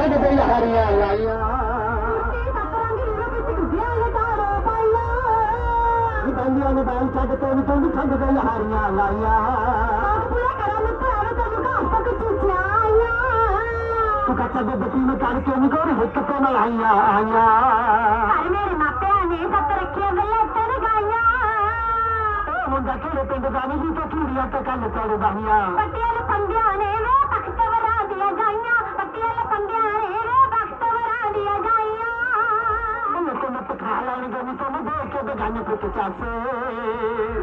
ਛੱਡ ਦੇ ਯਾਰੀਆਂ ਲਾਈਆਂ। ਬੰਦੀਆਂ ਨੇ ਬਾਲ ਛੱਡ ਕੇ ਨੀ ਤੂੰ ਛੱਡ ਦੇ ਯਾਰੀਆਂ ਲਾਈਆਂ। ਤੂੰ ਕੱਚਾ ਦੇ ਬੱਤੀ ਨੂੰ ਕੱਢ ਕੇ ਨੀ ਗੋਰੀ ਹਿੱਕ ਤੇ ਨਾ ਆਈਆਂ ਆਈਆਂ? ਉਹ ਮੁੰਡਾ ਕਿਹੜੇ ਪਿੰਡ ਦਾ ਨਹੀਂ ਜੀ ਤੇ ਚੂੜੀਆਂ ਤੇ ਕੰਨ ਤੋੜ ਬਾਹੀਆਂ ਪੱਟੀਆਂ ਪੰਡਿਆਂ ਨੇ ਵੇ ਬਖਤਵਰਾਂ ਦੀਆਂ ਪਖਾ ਲੈਣਗੇ ਨੀ ਤੈਨੂੰ ਦੇਖ ਕੇ ਬਗਾਨੇ ਪੁੱਤ ਚਾਸੇ।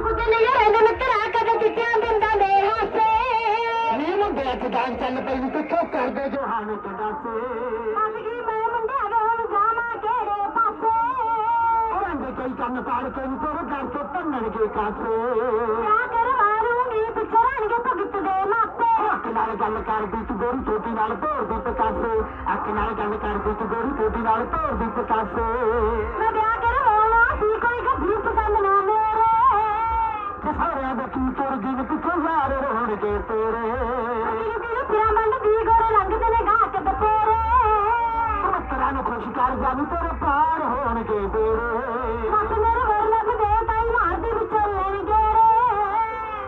ਕੁਝ ਨਹੀਂ ਰਹਿੰਦੇ ਮਿੱਤਰਾ ਕਦੇ ਚਿੱਟਿਆਂ ਦਿੰਦਾ ਦੇ ਹਾਸੇ। ਨੀ ਮੁੰਡੇ ਅੱਜ ਗਾਂ ਚੱਲ ਪਈ ਨੀ ਕਿੱਥੋਂ ਕਰਦੇ ਜੋ ਹਾਣੇ ਤੇ ਦੱਸੇ। ਫਸ ਗਈ ਮੈਂ ਮੁੰਡਿਆਂ ਦੇ ਹੁਣ ਜਾਵਾਂ ਕਿਹੜੇ ਪਾਸੇ। ਰੰਗ ਕਈ ਕੰਨ ਪਾੜ ਕੇ ਨੀ ਤੇਰੇ ਘਰ ਤੋਂ ਭੰਨਣਗੇ ਕਾਸੇ। ਕਿਆ ਕਰਵਾਰੂੰਗੀ ਪਿੱਛੇ ਰਹਿਣਗੇ ਭਗਤ ਦੇ ਮਾਪੇ। ਅੱਖ ਨਾਲ ਗੱਲ ਕਰਦੀ ਤੂੰ ਗੋਰੀ ਛੋਟੀ ਨਾਲ ਭੋਰਦੀ ਪਕਾਸੇ ਅੱਖ ਨਾਲ ਗੱਲ ਕਰਦੀ ਤੂੰ ਗੋਰੀ ਛੋਟੀ ਨਾਲ ਭੋਰਦੀ ਪਕਾਸੇ ਸਾਰਿਆਂ ਦਾ ਤੁਰ। ਪਿੱਛੇ ਯਾਰ ਤੇਰੇ ਮੰਡ ਦੀ ਗੋਰੇ ਨੇ ਖੁਸ਼ ਕਰ ਤੇਰੇ ਪਾਰ ਹੋਣਗੇ ਬੇੜੇ ਮੱਤ ਮੇਰੇ ਲੱਗਦੇ ਤਾਈ ਮਾਰਦੀ ਵਿਚੋਲੇ ਨੀ ਗੇੜੇ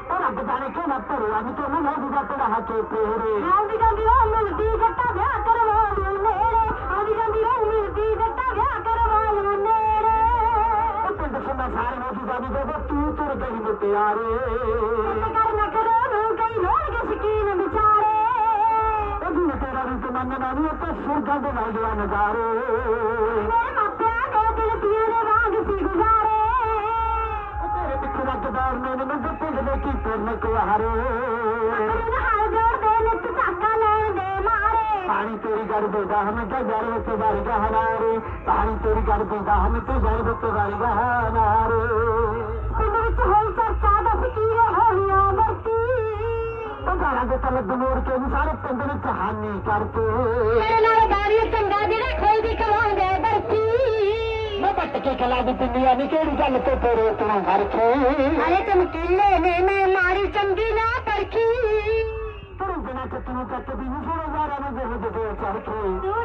ਉਹ ਰੱਬ ਜਾਣੇ ਕਿ ਨਾ ਭਰਿਆ ਨੀ ਤੈਨੂੰ ਲੈ ਜੂਗਾ ਤੇਰਾ ਹੱਥੇ ਤੇਰੇ ਆਉਂਦੀ ਜਾਂਦੀ ਰੋਹ ਮਿਲਦੀ ਜਦੋਂ ਤੂੰ ਤੁਰ ਗਈ ਮੁਟਿਆਰੇ। ਕਰ ਨਾ ਕਰੋ ਨੂੰ ਕਈ ਲੋਣਗੇ ਸ਼ਕੀਨ ਵਿਚਾਰੇ। ਉਹ ਵੀ ਤੇਰਾ ਰੂਪ ਮੰਨਣਾ ਨੀ ਤੇ ਸੁਰਗਾਂ ਦੇ ਨਾਲ ਦੇ ਨਜ਼ਾਰੇ। ਮੇਰੇ ਮਾਪਿਆਂ ਦੇ ਦਿਲ ਦੇ ਵਾਂਗ ਸੀ ਗੁਜ਼ਾਰੇ। ਤੇਰੇ ਪਿੱਛੇ ਰੱਖਦਾਰ ਨੇ ਮੈਨੂੰ ਪਿੰਡ ਦੇ ਕੀ ਤੁਰਨ ਕੁਹਾਰੇ ਗਹਨਾਰੇ ਪਾਣੀ ਤੇਰੀ ਗੜ ਦੇ ਗਾਹਨ ਤੇ ਜੜ ਵਿੱਚ ਵਰ ਗਹਨਾਰੇ ਪਿੰਡ ਵਿੱਚ ਹੋਈ ਚਰਚਾ ਦੱਸ ਕੀ ਹੋਈਆਂ ਵਰਤੀ ਉਹ ਗਾਲਾਂ ਦੇ ਤਲਬ ਮੋੜ ਕੇ ਸਾਰੇ ਪਿੰਡ ਵਿੱਚ ਹਾਨੀ ਕਰਕੇ। ਮੇਰੇ ਨਾਲ ਬਾਰੀ ਚੰਗਾ ਜਿਹੜਾ ਖੋਈ ਦੀ ਕਵਾਉਂਦੇ ਬਰਫੀ ਮੈਂ ਬੱਟ ਕੇ ਖਲਾ ਦੀ ਪਿੰਨੀਆਂ ਨੀ ਕਿਹੜੀ ਗੱਲ ਤੇ ਤੇਰੇ ਤੋਂ ਹਰਖੇ ਅਰੇ ਚਮਕੀਲੇ ਨੇ ਮੈਂ ਮਾਰੀ ਚੰਗੀ ਨਾ ਪਰਖੀ ਤੂੰ ਬਿਨਾ ਚੱਤ ਨੂੰ ਚੱਤ